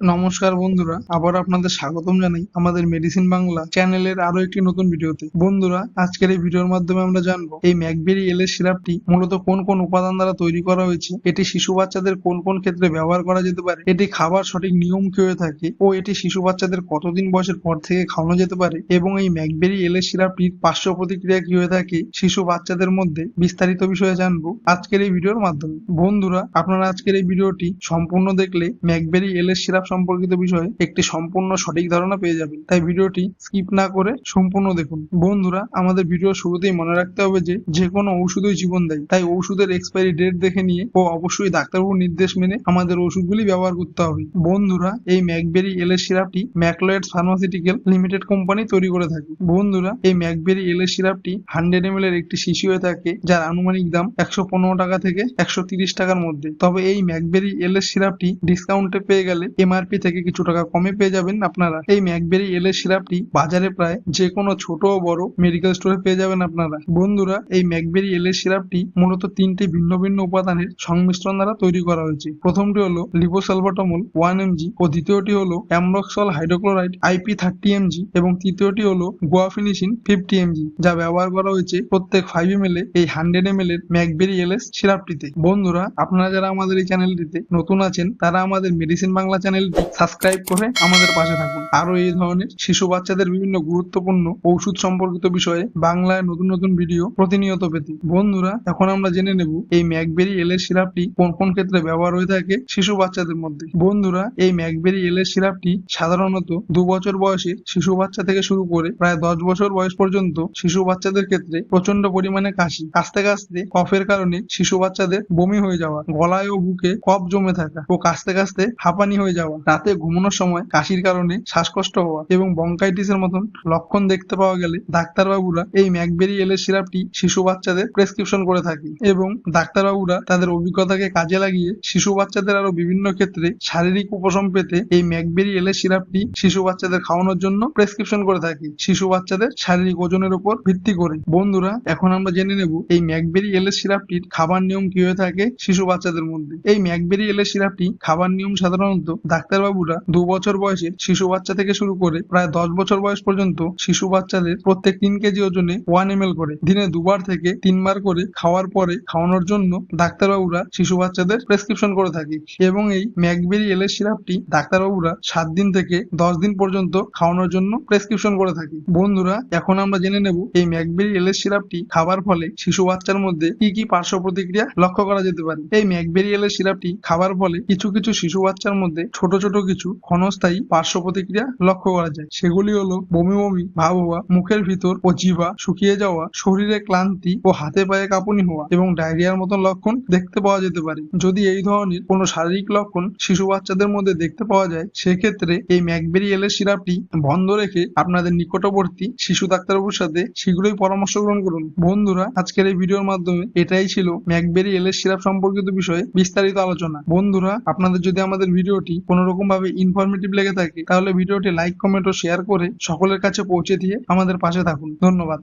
নমস্কার বন্ধুরা, আবার আপনাদের স্বাগতম জানাই আমাদের মেডিসিন বাংলা চ্যানেলের আরও একটি নতুন ভিডিওতে। বন্ধুরা, আজকের এই ভিডিওর মাধ্যমে আমরা জানব, এই ম্যাকবেরি এল এর সিরাপটি মূলত কোন কোন উপাদান দ্বারা তৈরি করা হয়েছে, এটি শিশু বাচ্চাদের কোন কোন ক্ষেত্রে ব্যবহার করা যেতে পারে, এটি খাবার সঠিক নিয়ম কি হয়ে থাকে ও এটি শিশু বাচ্চাদের কতদিন বয়সের পর থেকে খাওয়ানো যেতে পারে এবং এই ম্যাকবেরি এল এর সিরাপটির পার্শ্ব প্রতিক্রিয়া কি হয়ে থাকে, শিশু বাচ্চাদের মধ্যে বিস্তারিত বিষয়ে জানব আজকের এই ভিডিওর মাধ্যমে। বন্ধুরা, আপনারা আজকের এই ভিডিওটি সম্পূর্ণ দেখলে ম্যাকবেরি এল এর সিরাপ সম্পর্কিত বিষয়ে একটি সম্পূর্ণ সঠিক ধারণা পেয়ে যাবেন। তাই ভিডিওটি স্কিপ না করে সম্পূর্ণ দেখুন। বন্ধুরা, আমাদের ভিডিও শুরুতেই মনে রাখতে হবে যে যে কোনো ঔষধই জীবন দেয়। তাই ওষুধের এক্সপায়ারি ডেট দেখে নিয়ে ও অবশ্যই ডাক্তারবাবুর নির্দেশ মেনে আমাদের ওষুধগুলি ব্যবহার করতে হবে। বন্ধুরা, এই ম্যাকবেরি এল এর সিরাপটি ম্যাকলয়েডস ফার্মাসিউটিক্যাল লিমিটেড কোম্পানি তৈরি করে থাকে। বন্ধুরা, এই ম্যাকবেরি এল এর সিরাপটি হান্ড্রেড এম এর একটি শিশি হয়ে থাকে, যার আনুমানিক দাম একশো পনেরো টাকা থেকে একশো তিরিশ টাকার মধ্যে। তবে এই ম্যাকবেরি এল এর সিরাপটি ডিসকাউন্টে পেয়ে গেলে এমআরপি থেকে কিছু টাকা কমে পেয়ে যাবেন আপনারা। এই ম্যাকবেরি এল এর সিরাপটি বাজারে প্রায় যে কোনো ছোট ও বড় মেডিকেল স্টোরে পেয়ে যাবেন আপনারা। বন্ধুরা, এই ম্যাকবেরি এল এর সিরাপটি মূলত তিনটি ভিন্ন ভিন্ন উপাদানের সংমিশ্রণ দ্বারা তৈরি করা হয়েছে। প্রথমটি হলো লিপোসালবাটামল ওয়ান এমজি ও দ্বিতীয়টি হলো Ambroxol hydrochloride IP thirty MG এবং তৃতীয়টি হলো গোয়াফিনিসিন ফিফটি এমজি যা ব্যবহার করা হয়েছে প্রত্যেক ফাইভ এম এই হান্ড্রেড এম এর ম্যাকবেরি এল এস সিরাপটিতে। বন্ধুরা, আপনারা যারা আমাদের এই চ্যানেলটিতে নতুন আছেন, তারা আমাদের মেডিসিন বাংলা চ্যানেলটি সাবস্ক্রাইব করে আমাদের পাশে থাকুন। আরও এই ধরনের শিশু বাচ্চাদের বিভিন্ন গুরুত্বপূর্ণ ঔষধ সম্পর্কিত বিষয়ে বাংলায় নতুন নতুন ভিডিও প্রতিনিয়ত পেতে। বন্ধুরা, এখন আমরা জেনে নেব এই ম্যাকবেরি এল এর সিরাপটি কোন কোন ক্ষেত্রে ব্যবহার হয়ে থাকে শিশু বাচ্চাদের মধ্যে। বন্ধুরা, এই ম্যাকবেরি এলের সিরাপটি সাধারণত দু বছর বয়সে শিশু বাচ্চা থেকে শুরু করে প্রায় দশ বছর বয়স পর্যন্ত শিশু বাচ্চাদের ক্ষেত্রে প্রচণ্ড পরিমাণে কাশি। কাশতে কাশতে কফের কারণে শিশু বাচ্চাদের বমি হয়ে যাওয়া, গলায় ও বুকে কফ জমে থাকা ও কাশতে কাশতে হাঁপানি হয়ে যাওয়া। রাতে ঘুমানোর সময় কাশির কারণে শ্বাসকষ্ট হওয়া এবং বঙ্কাইটিসের মতন লক্ষণ দেখতে পাওয়া গেলে ডাক্তারবাবুরা এই ম্যাকবেরি এল এর সিরাপটি শিশু বাচ্চাদের প্রেসক্রিপশন করে থাকে এবং ডাক্তারবাবুরা তাদের অভিজ্ঞতাকে কাজে লাগিয়ে শিশু বাচ্চাদের আরও বিভিন্ন ক্ষেত্রে শারীরিক উপশম পেতে এই ম্যাকবেরি এল এর সিরাপটি শিশু বাচ্চাদের খাওয়ানোর জন্য প্রেসক্রিপশন করে থাকে শিশু বাচ্চাদের শারীরিক ওজনের উপর ভিত্তি করে। বন্ধুরা, এখন আমরা জেনে নেব এই ম্যাকবেরি এল এর সিরাপটির খাবার নিয়ম কি হয়ে থাকে শিশু বাচ্চাদের মধ্যে। এই ম্যাকবেরি এল এর সিরাপটি খাবার নিয়ম সাধারণত ডাক্তারবাবুরা দু বছর বয়সের শিশু বাচ্চা থেকে শুরু করে প্রায় দশ বছর বয়স পর্যন্ত শিশু বাচ্চাদের প্রত্যেক তিন কেজি ওজনে ওয়ান এম করে। দিনে দুবার থেকে তিনবার করে খাওয়ার পরে খাওয়ানোর জন্য ডাক্তারবাবুরা শিশু বাচ্চাদের প্রেসক্রিপশন করে থাকে এবং এই ম্যাকবেরি এল এর সিরাপটি ডাক্তারবাবুরা সাত দিন থেকে দশ দিন পর্যন্ত খাওয়ানোর জন্য প্রেসক্রিপশন করে থাকে। বন্ধুরা, এখন আমরা জেনে নেব এই ম্যাকবেরি এল এর সিরাপটি খাবার ফলে শিশু বাচ্চার মধ্যে কি কি পার্শ্ব প্রতিক্রিয়া লক্ষ্য করা যেতে পারে। এই ম্যাকবেরি এল এর সিরাপটি খাবার ফলে কিছু কিছু শিশু বাচ্চার মধ্যে ছোট ছোট কিছু ক্ষণস্থায়ী পার্শ্ব প্রতিক্রিয়া লক্ষ্য করা যায়। সেগুলি হলো বমি বমি, ভাব হওয়া, মুখের ভিতর ও জিভা শুকিয়ে যাওয়া, শরীরে ক্লান্তি ও হাতে পায়ে কাঁপুনি হওয়া এবং ডায়রিয়ার মতন লক্ষণ দেখতে পাওয়া যেতে পারে। যদি এই ধরনের কোনো শারীরিক লক্ষণ শিশু বাচ্চাদের মধ্যে দেখতে পাওয়া যায়, সেক্ষেত্রে এই ম্যাকবেরি এল এর সিরাপটি বন্ধ রেখে আপনাদের নিকটবর্তী শিশু ডাক্তারবাবুর সাথে শীঘ্রই পরামর্শ গ্রহণ করুন। বন্ধুরা, আজকের এই ভিডিওর মাধ্যমে এটাই ছিল ম্যাকবেরি এল এর সিরাপ সম্পর্কিত বিষয়ে বিস্তারিত আলোচনা। বন্ধুরা, আপনাদের যদি আমাদের ভিডিওটি কোনো রকম ভাবে ইনফরমেটিভ লেগে থাকে, তাহলে ভিডিওটি লাইক কমেন্ট ও শেয়ার করে সকলের কাছে পৌঁছে দিয়ে আমাদের পাশে থাকুন। ধন্যবাদ।